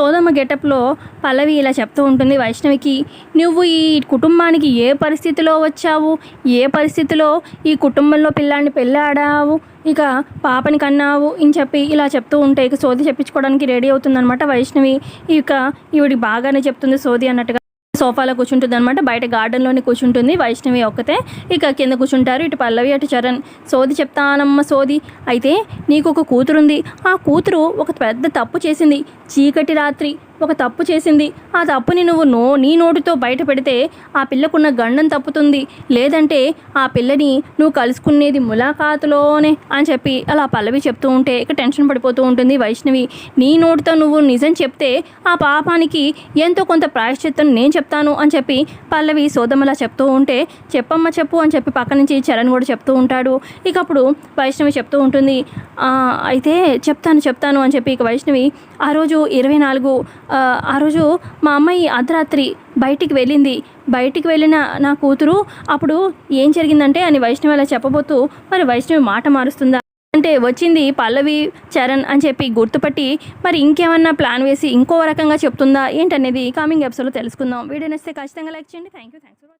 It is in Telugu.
సోదమ్మ గెటప్లో పల్లవి ఇలా చెప్తూ ఉంటుంది వైష్ణవికి నువ్వు ఈ కుటుంబానికి ఏ పరిస్థితిలో వచ్చావు? ఏ పరిస్థితిలో ఈ కుటుంబంలో పిల్లాన్ని పెళ్ళాడావు? ఇక పాపని కన్నావు? అని చెప్పి ఇలా చెప్తూ ఉంటే ఇక సోది చెప్పించుకోవడానికి రెడీ అవుతుందనమాట వైష్ణవి. ఇక ఈవిడికి బాగానే చెప్తుంది సోది అన్నట్టుగా. సోఫాలో కూర్చుంటుంది అనమాట బయట గార్డెన్లోనే కూర్చుంటుంది. వైష్ణవి ఒక్కతే ఇక కింద కూర్చుంటారు. ఇటు పల్లవి అటు చరణ్. సోది చెప్తానమ్మ సోది. అయితే నీకు ఒక కూతురుంది. ఆ కూతురు ఒక పెద్ద తప్పు చేసింది. చీకటి రాత్రి ఒక తప్పు చేసింది. ఆ తప్పుని నువ్వు నో నీ నోటితో బయట పెడితే ఆ పిల్లకున్న గండం తప్పుతుంది. లేదంటే ఆ పిల్లని నువ్వు కలుసుకునేది ములాఖాతులోనే అని చెప్పి అలా పల్లవి చెప్తూ ఉంటే ఇక టెన్షన్ పడిపోతూ ఉంటుంది వైష్ణవి. నీ నోటితో నువ్వు నిజం చెప్తే ఆ పాపానికి ఎంతో కొంత ప్రాయశ్చిత్తం నేను చెప్తాను అని చెప్పి పల్లవి సోదమ్మలా చెప్తూ ఉంటే చెప్పమ్మ చెప్పు అని చెప్పి పక్క నుంచి చరణ్ కూడా చెప్తూ ఉంటాడు. ఇక అప్పుడు వైష్ణవి చెప్తూ ఉంటుంది అయితే చెప్తాను చెప్తాను అని చెప్పి ఇక వైష్ణవి ఆ రోజు ఇరవై నాలుగు ఆ, రోజు మా అమ్మాయి అర్ధరాత్రి బయటికి వెళ్ళింది. బయటికి వెళ్ళిన నా కూతురు అప్పుడు ఏం జరిగిందంటే అని వైష్ణవి అలా చెప్పబోతూ మరి వైష్ణవి మాట మారుస్తుందా? అంటే వచ్చింది పల్లవి చరణ్ అని చెప్పి గుర్తుపట్టి మరి ఇంకేమన్నా ప్లాన్ వేసి ఇంకో రకంగా చెప్తుందా? ఏంటనేది కమింగ్ ఎపిసోడ్లో తెలుసుకుందాం. వీడియో నచ్చితే ఖచ్చితంగా లైక్ చేయండి. Thank you thanks